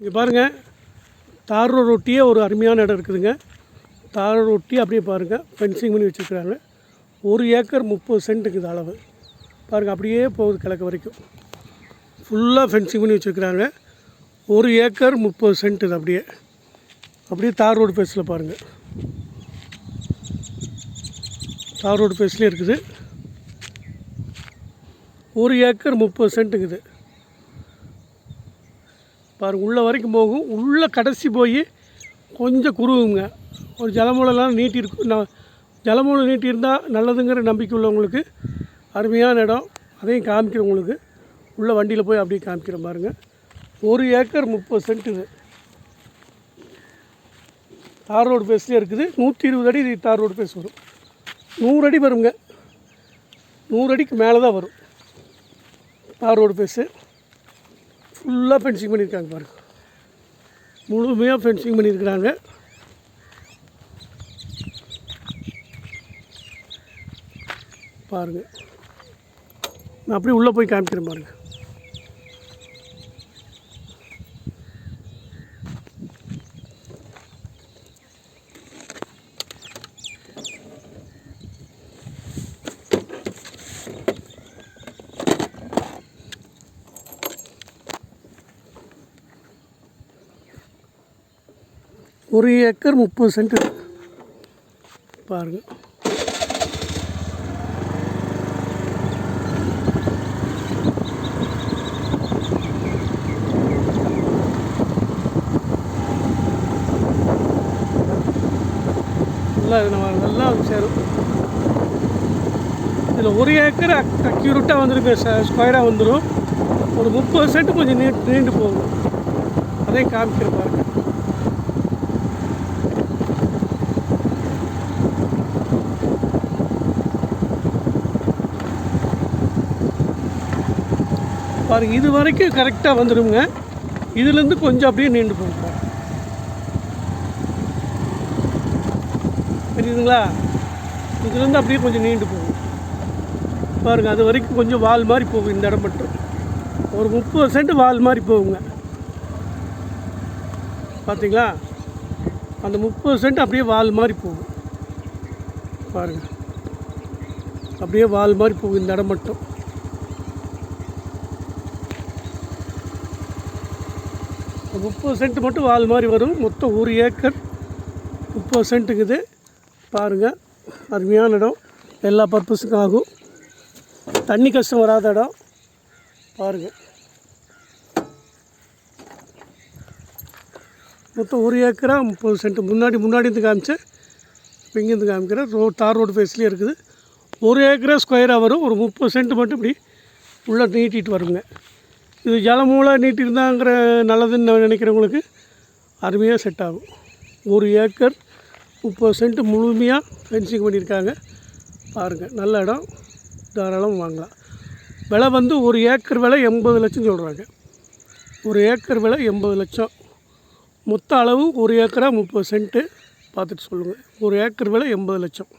இங்கே பாருங்கள் தார் ரோடு ஒட்டியே ஒரு அருமையான இடம் இருக்குதுங்க. தார் ரோடு ஒட்டி அப்படியே பாருங்கள் ஃபென்சிங் பண்ணி வச்சுருக்குறாங்க. ஒரு ஏக்கர் முப்பது சென்ட்டுக்கு இது அளவு. பாருங்கள் அப்படியே போகுது கிழக்கு வரைக்கும். ஃபுல்லாக ஃபென்சிங் பண்ணி வச்சுருக்குறாங்க. ஒரு ஏக்கர் முப்பது சென்ட் இது அப்படியே. அப்படியே தார் ரோடு பேஸில் பாருங்கள் தார் ரோடு பேஸ்லேயே இருக்குது. ஒரு ஏக்கர் முப்பது சென்ட்டுக்குது பாரு உள்ளே வரைக்கும் போகும். உள்ளே கடைசி போய் கொஞ்சம் குறுகுங்க. ஒரு ஜலமூலம்லாம் நீட்டி இருக்கும் நான் ஜலமூலம் நீட்டி இருந்தால் நல்லதுங்கிற நம்பிக்கை உள்ளவங்களுக்கு அருமையான இடம். அதையும் காமிக்கிறேன் உங்களுக்கு. உள்ளே வண்டியில் போய் அப்படியே காமிக்கிறேன் பாருங்க. ஒரு ஏக்கர் முப்பது சென்ட் இது. தார் ரோடு பேஸ்லேயே இருக்குது. நூற்றி இருபது அடி இது தார் ரோடு பேஸ் வரும். நூறு அடி வருங்க. நூறு அடிக்கு மேலே தான் வரும். தார் ரோடு பேஸு. ஃபுல்லாக ஃபென்சிங் பண்ணியிருக்காங்க பாருங்க. முழுமையாக ஃபென்சிங் பண்ணியிருக்கிறாங்க பாருங்கள் நான் அப்படியே உள்ளே போய் காமிக்கிறேன் பாருங்கள் ஒரு ஏக்கர் முப்பது சென்ட் பாருங்க. நல்லா இது நம்ம நல்லா சேரும் இதில் ஒரு ஏக்கர் அக்யூரட்டாக வந்துருக்கு ஸ்கொயராக வந்துடும் ஒரு முப்பது சென்ட் கொஞ்சம் நீட் நீண்டு போகும். அதையும் காமிக்கிற பாருங்க. பாருங்கள் இது வரைக்கும் கரெக்டாக வந்துடுங்க இதுலேருந்து கொஞ்சம் அப்படியே நீண்டு போகும். புரியுதுங்களா? தெரியுதுங்களா இதுலேருந்து அப்படியே கொஞ்சம் நீண்டு போகும். பாருங்க அது வரைக்கும் கொஞ்சம் வால் மாதிரி போகும் இந்த இடம் மட்டும். ஒரு முப்பது சென்ட் வால் மாதிரி போகுங்க. பார்த்தீங்களா அந்த முப்பது சென்ட் அப்படியே வால் மாதிரி போகும். பாருங்கள் அப்படியே வால் மாதிரி போகும் இந்த இடம் மட்டும். முப்பது சென்ட் மட்டும் வால் மாதிரி வரும். மொத்தம் ஒரு ஏக்கர் முப்பது சென்ட்டுக்குது பாருங்கள் அருமையான இடம். எல்லா பர்பஸுக்கும் ஆகும். தண்ணி கஷ்டம் வராத இடம். பாருங்கள் மொத்தம் ஒரு ஏக்கரா முப்பது சென்ட். முன்னாடி முன்னாடி இருந்து காமிச்சேன். இப்போ இங்கேருந்து காமிக்கிறேன். ரோ தார் ரோடு ஃபேஸ்லேயே இருக்குது. ஒரு ஏக்கரா ஸ்கொயராக வரும். ஒரு முப்பது சென்ட் மட்டும் இப்படி உள்ளே நீட்டிகிட்டு வருங்க. இது ஜலமூலை நீட்டிருந்தாங்கிற நல்லதுன்னு நினைக்கிறவங்களுக்கு அருமையாக செட் ஆகும். ஒரு ஏக்கர் முப்பது சென்ட் முழுமையாக ஃபென்சிங் பண்ணியிருக்காங்க. பாருங்கள் நல்ல இடம். தாராளம் வாங்கலாம். விலை வந்து ஒரு ஏக்கர் விலை எண்பது லட்சம் சொல்கிறாங்க ஒரு ஏக்கர் விலை எண்பது லட்சம். மொத்த அளவு ஒரு ஏக்கராக முப்பது சென்ட்டு. பார்த்துட்டு சொல்லுங்கள் ஒரு ஏக்கர் விலை எண்பது லட்சம்.